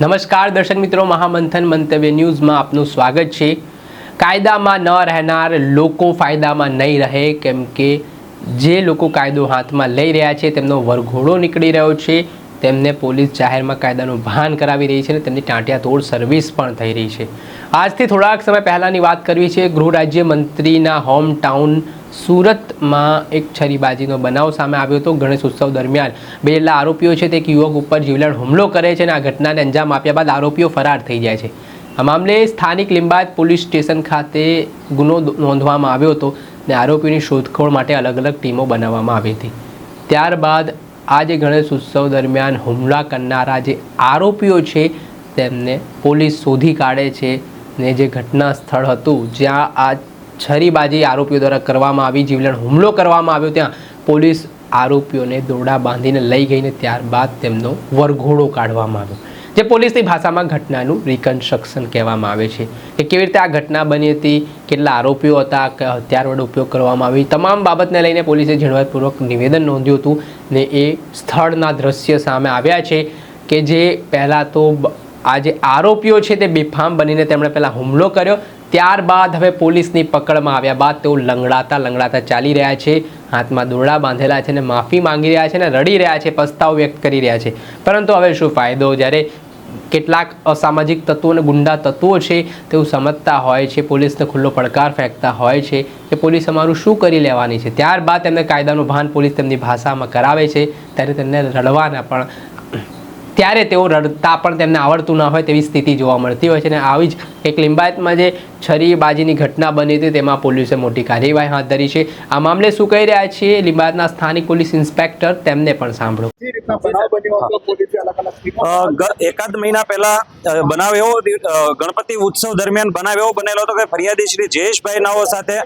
નમસ્કાર દર્શક મિત્રો, મહામંથન મંતવ્ય ન્યૂઝમાં આપનું સ્વાગત છે. કાયદામાં ન રહેનાર લોકો ફાયદામાં નહીં રહે, કેમ કે જે લોકો કાયદો હાથમાં લઈ રહ્યા છે, તેમનો વરઘોડો નીકળી રહ્યો છે. તેમને પોલીસ જાહેરમાં કાયદાનું ભાન કરાવી રહી છે અને તેમની ટાંટિયાતોડ સર્વિસ પણ થઈ રહી છે. આજથી થોડાક સમય પહેલાંની વાત કરવી છે, ગૃહ રાજ્ય મંત્રીના હોમ ટાઉન સુરતમાં એક છરીબાજીનો બનાવ સામે આવ્યો હતો. ગણેશ ઉત્સવ દરમિયાન બે જેટલા આરોપીઓ છે, તે એક યુવક ઉપર જીવલેણ હુમલો કરે છે અને આ ઘટનાને અંજામ આપ્યા બાદ આરોપીઓ ફરાર થઈ જાય છે. આ મામલે સ્થાનિક લિંબાયત પોલીસ સ્ટેશન ખાતે ગુનો નોંધવામાં આવ્યો હતો અને આરોપીની શોધખોળ માટે અલગ અલગ ટીમો બનાવવામાં આવી હતી. ત્યારબાદ આ જે ગણેશ ઉત્સવ દરમિયાન હુમલા કરનારા જે આરોપીઓ છે, તેમને પોલીસ શોધી કાઢે છે ને જે ઘટના સ્થળ હતું, જ્યાં આ છરીબાજી આરોપીઓ દ્વારા કરવામાં આવી, જીવલેણ હુમલો કરવામાં આવ્યો, ત્યાં પોલીસ આરોપીઓને દોરડા બાંધીને લઈ ગઈને ત્યારબાદ તેમનો વરઘોડો કાઢવામાં આવ્યો. જે પોલીસની ભાષામાં ઘટનાનું રિકન્સ્ટ્રક્શન કહેવામાં આવે છે. કે કેવી રીતે આ ઘટના બની હતી, કેટલા આરોપીઓ હતા, કે હથિયાર વડે ઉપયોગ કરવામાં આવી તમામ બાબતને લઈને પોલીસે ઝીણવટપૂર્વક નિવેદન નોંધ્યું હતું ને એ સ્થળના દ્રશ્ય સામે આવ્યા છે કે જે પહેલાં તો આ જે આરોપીઓ છે તે બેફામ બનીને તેમણે પહેલાં હુમલો કર્યો, ત્યારબાદ હવે પોલીસની પકડમાં આવ્યા બાદ તેઓ લંગડાતા લંગડાતા ચાલી રહ્યા છે, હાથમાં દોરડા બાંધેલા છે અને માફી માંગી રહ્યા છે અને રડી રહ્યા છે, પસ્તાવ વ્યક્ત કરી રહ્યા છે. પરંતુ હવે શું ફાયદો? જ્યારે કેટલાક અસામાજિક તત્વો અને ગુંડા તત્વો છે તેવું સમજતા હોય છે, પોલીસને ખુલ્લો પડકાર ફેંકતા હોય છે કે પોલીસ અમારું શું કરી લેવાની છે. ત્યારબાદ તેમને કાયદાનું ભાન પોલીસ તેમની ભાષામાં કરાવે છે. ત્યારે તેમને રડવાના પણ ત્યારે તેઓ રડતા પણ તેમને આવડતું ન હોય તેવી સ્થિતિ જોવા મળતી હોય છે અને આવી જ એક લિંબાયતમાં જે છરીબાજીની ઘટના બની હતી તેમાં પોલીસે મોટી કાર્યવાહી હાથ ધરી છે. આ મામલે શું કહી રહ્યા છે લિંબાયતના સ્થાનિક પોલીસ ઇન્સ્પેક્ટર તેમને પણ સાંભળો. એકાદ મહિના પહેલા બનાવ એવો ગણપતિ ઉત્સવ દરમિયાન બનાવ એવો બનેલો હતો કે ફરિયાદી શ્રી જયેશભાઈ નાઓ સાથે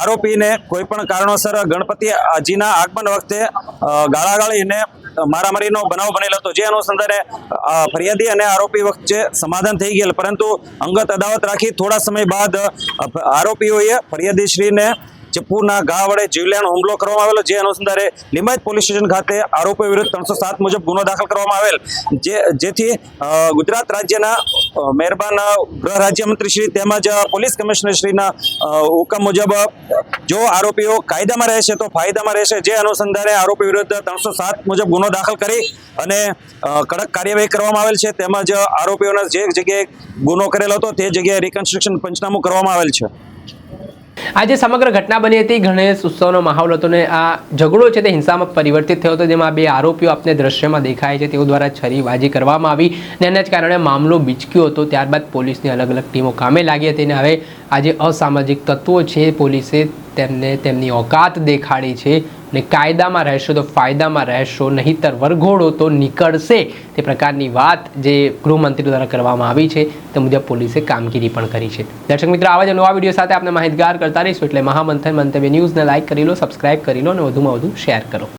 આરોપીને કોઈ પણ કારણોસર ગણપતિ આજીના આગમન વખતે ગાળાગાળીને મારામારીનો બનાવ બનેલો હતો. જે અનુસંધાને ફરિયાદી અને આરોપી વચ્ચે સમાધાન થઈ ગયેલ. પરંતુ અંગત અદાવત રાખી થોડા સમય બાદ આરોપીઓએ ફરિયાદી શ્રીને ચપ્પુના ઘા વડે જીવલેણ હુમલો કરવામાં આવેલો, જે અનુસંધાને લિંબાયત પોલીસ સ્ટેશન ખાતે આરોપીઓ વિરુદ્ધ ત્રણસો સાત મુજબ ગુનો દાખલ કરવામાં આવેલ. જે, જેથી ગુજરાત રાજ્યના મહેરબાન ગૃહ રાજ્યમંત્રી શ્રી તેમજ પોલીસ કમિશનર શ્રીના હુકમ મુજબ, જો આરોપીઓ કાયદામાં રહેશે તો ફાયદામાં રહેશે. જે અનુસંધાને આરોપી વિરુદ્ધ ત્રણસો મુજબ ગુનો દાખલ કરી અને કડક કાર્યવાહી કરવામાં આવેલ છે. તેમજ આરોપીઓના જે જગ્યાએ ગુનો કરેલો હતો તે જગ્યાએ રિકન્સ્ટ્રક્શન પંચનામું કરવામાં આવેલ છે. આ જે સમગ્ર ઘટના બની હતી. ગણેશ ઉત્સવનો માહોલ હતો ને આ ઝઘડો છે તે હિંસામાં પરિવર્તિત થયો હતો. જેમાં બે આરોપીઓ આપને દ્રશ્યમાં દેખાય છે. તેઓ દ્વારા છરીબાજી કરવામાં આવી ને એના જ કારણે મામલો બીચક્યો હતો. ત્યારબાદ પોલીસની અલગ અલગ ટીમો કામે લાગી હતી અને હવે આ જે અસામાજિક તત્વો છે. પોલીસે તેમને તેમની ઓકાત દેખાડી છે. ને કાયદામાં રહેશો તો ફાયદામાં રહેશો, નહીતર વરઘોડો તો નીકળશે. તે પ્રકારની વાત જે ગૃહમંત્રી દ્વારા કરવામાં આવી છે, તે મુજબ પોલીસે કામગીરી પણ કરી છે. દર્શક મિત્રો, આવા જ નવા વીડિયો સાથે આપણે માહિતગાર કરતા રહીશું. એટલે મહામંથન મંતવ્ય ન્યૂઝને લાઇક કરી લો, સબસ્ક્રાઇબ કરી લો અને વધુમાં વધુ શેર કરો.